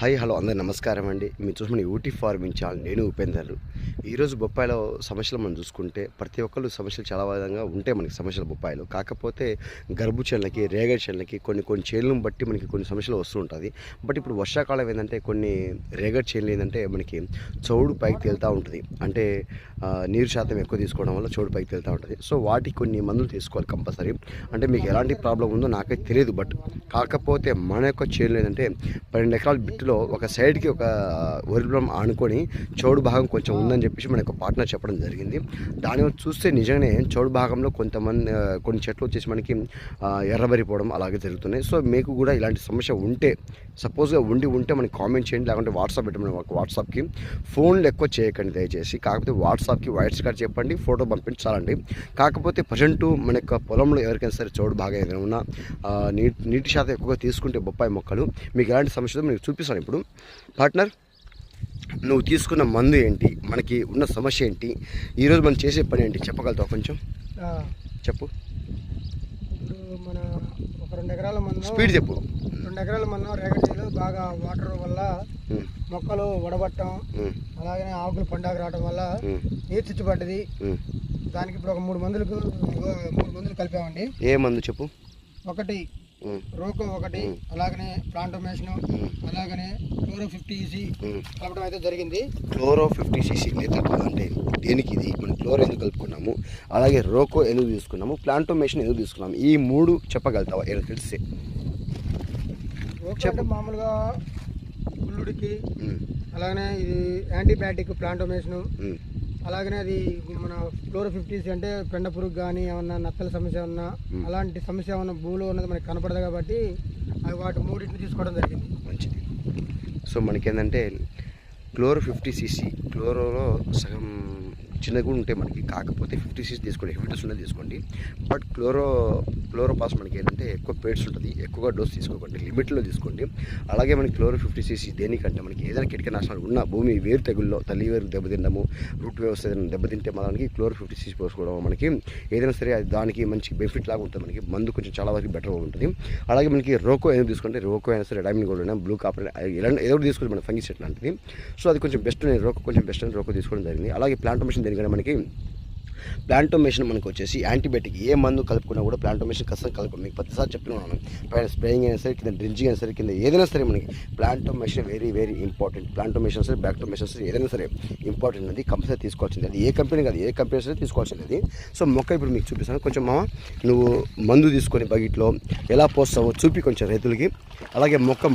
Hi hello అందరు నమస్కారం అండి. మీరు చూసిన యూటీ ఫార్మింగ్ ఛానల్ నేను ఉపేందర్. ఈరోజు బొప్పాయిలో సమస్యలు మనం చూసుకుంటే ప్రతి ఒక్కరు సమస్యలు చాలా విధంగా ఉంటాయి మనకి సమస్యలు బొప్పాయిలో. కాకపోతే గర్భు చేనులకి రేగడి చేనులకి కొన్ని కొన్ని చేనులను బట్టి మనకి కొన్ని సమస్యలు వస్తూ ఉంటుంది బట్ ఇప్పుడు వర్షాకాలం ఏంటంటే కొన్ని రేగడి చేనులు ఏంటంటే మనకి చౌడు పైకి తేలుతూ ఉంటుంది. అంటే నీరు శాతం ఎక్కువ తీసుకోవడం వల్ల చౌడు పైకి తేలుతూ ఉంటుంది. సో వాటికి కొన్ని మందులు తీసుకోవాలి కంపల్సరీ. అంటే మీకు ఎలాంటి ప్రాబ్లం ఉందో నాకైతే తెలియదు. బట్ కాకపోతే మన యొక్క చేనులు ఏంటంటే పన్నెండు ఎకరాలు బిట్టులో ఒక సైడ్కి ఒక వరిబలం ఆనుకొని చౌడు భాగం కొంచెం ఉందని చెప్పేసి మన యొక్క పార్ట్నర్ చెప్పడం జరిగింది. దానివల్ల చూస్తే నిజంగానే చౌడు భాగంలో కొంతమంది కొన్ని చెట్లు వచ్చేసి మనకి ఎర్రబరిపోవడం అలాగే జరుగుతున్నాయి. సో మీకు కూడా ఇలాంటి సమస్య ఉంటే సపోజ్గా ఉండి ఉంటే మనకి కామెంట్ చేయండి లేకుంటే వాట్సాప్ పెట్టమని ఒక వాట్సాప్కి ఫోన్లు ఎక్కువ చేయకండి దయచేసి. కాకపోతే వాట్సాప్కి వాయిస్ కార్డ్ చెప్పండి ఫోటో పంపించాలండి కాకపోతే ప్రజెంట్ మన యొక్క పొలంలో ఎవరికైనా సరే చౌడు బాగా ఏదైనా ఉన్నా నీటి నీటి శాతం ఎక్కువగా తీసుకుంటే బొప్పాయి మొక్కలు మీకు ఎలాంటి సమస్యలు మీకు చూపిస్తాను. ఇప్పుడు. పార్ట్నర్ నువ్వు తీసుకున్న మందు ఏంటి? మనకి ఉన్న సమస్య ఏంటి? ఈరోజు మనం చేసే పని ఏంటి? చెప్పగలుగుతావు కొంచెం? చెప్పు. ఇప్పుడు మన ఒక రెండు ఎకరాల మందం స్పీడ్ చెప్పు. రెండు ఎకరాల మందం రేగడీలు బాగా వాటర్ వల్ల మొక్కలు వడబట్టం ఉమ్, అలాగనే ఆకులు పండాగ రావడం వల్ల నీరు చిచ్చుపడ్డది. దానికి ఇప్పుడు ఒక మూడు మందులకు మూడు మందులు కలిపామండి. ఏ మందు చెప్పు? ఒకటి రోకో ఒకటి అలాగనే ప్లాంటోమేషన్ అలాగనే క్లోరో ఫిఫ్టీ ఈసీ. కలపడం అయితే జరిగింది. క్లోరో ఫిఫ్టీ సీసీ లేదా అంటే దేనికి ఇది? మనం క్లోరో ఎందుకు కలుపుకున్నాము? అలాగే రోకో ఎందుకు తీసుకున్నాము? ప్లాంటోమేషన్ ఎందుకు తీసుకున్నాము? ఈ మూడు చెప్పగలుగుతావా? ఏదో తెలిస్తే. మామూలుగా ఉమ్, అలాగనే ఇది యాంటీబయాటిక్ ప్లాంటోమేషన్ అలాగనే అది మన ఫ్లోరో ఫిఫ్టీస్ అంటే పెండ పురుగు కానీ ఏమన్నా నత్తల సమస్య ఉన్నా. అలాంటి సమస్య ఉన్న భూమిలో ఉన్నది మనకి కనపడదు కాబట్టి అవి వాటి మూడింటిని తీసుకోవడం జరిగింది. మంచిది. సో మనకేంటంటే క్లోరో ఫిఫ్టీ సీసీ క్లోరోలో సగం చిన్నగా ఉంటాయి మనకి కాకపోతే ఫిఫ్టీ సీసీ తీసుకోండి ఫిఫ్టీస్ ఉన్నది తీసుకోండి. బట్ క్లోరో క్లోరోపాస్ మనకి ఏంటంటే ఎక్కువ పేడ్స్ ఉంటుంది ఎక్కువగా డోస్ తీసుకోకండి లిమిట్లో తీసుకోండి. అలాగే మనకి క్లోరో ఫిఫ్టీ సీసీ దేనికంటే మనకి ఏదైనా కిటక నాశనాలు ఉన్న భూమి వేరు తెగుల్లో తల్లి వేరు దెబ్బతిండము రూట్ వ్యవస్థ ఏదైనా దెబ్బతింటే మనకి క్లోరో ఫిఫ్టీ సీసీ పోసుకోవడం మనకి ఏదైనా సరే అది దానికి మంచి బెనిఫిట్ లాగా ఉంటుంది మనకి మందు కొంచెం చాలా వరకు బెటర్ ఉంటుంది. అలాగే మనకి రోకో ఏదో తీసుకుంటే రోకో అయినా సరే డైమింగ్ గోల్డ్ అయినా బ్లూ కాపర్ ఇలా ఏదో ఒకటి తీసుకుంటే మన ఫంగిస్ లాంటిది. సో అది కొంచెం బెస్ట్ రోకో కొంచెం బెస్ట్ అని రోకో తీసుకోవడం జరిగింది. అలాగే ప్లాంటోమేషన్ దేనికంటే మనకి ప్లాంటోమేషన్ మనకు వచ్చేసి యాంటీబయాటిక్ ఏ మందు కలుపుకున్నా కూడా ప్లాంటోమేషన్ ఖచ్చితంగా కలుపు మీకు ప్రతిసారి చెప్తున్నాను పైన స్ప్రేయింగ్ అయినా సరే కింద డ్రింజింగ్ అయినా సరే కింద ఏదైనా సరే మనకి ప్లాంటోమేషన్ వెరీ వెరీ ఇంపార్టెంట్ ప్లాంటోమేషన్ సరే బ్యాక్టోమేషన్ సరే ఏదైనా సరే ఇంపార్టెంట్ అది కంపల్సరీ తీసుకోవాల్సింది. అది ఏ కంపెనీ కాదు ఏ కంపెనీ సరే తీసుకోవాల్సింది అది. సో మొక్క ఇప్పుడు మీకు చూపిస్తాను. కొంచెం మామ నువ్వు మందు తీసుకొని బకెట్లో ఎలా పోస్తావో చూపి కొంచెం రైతులకి. అలాగే మొక్క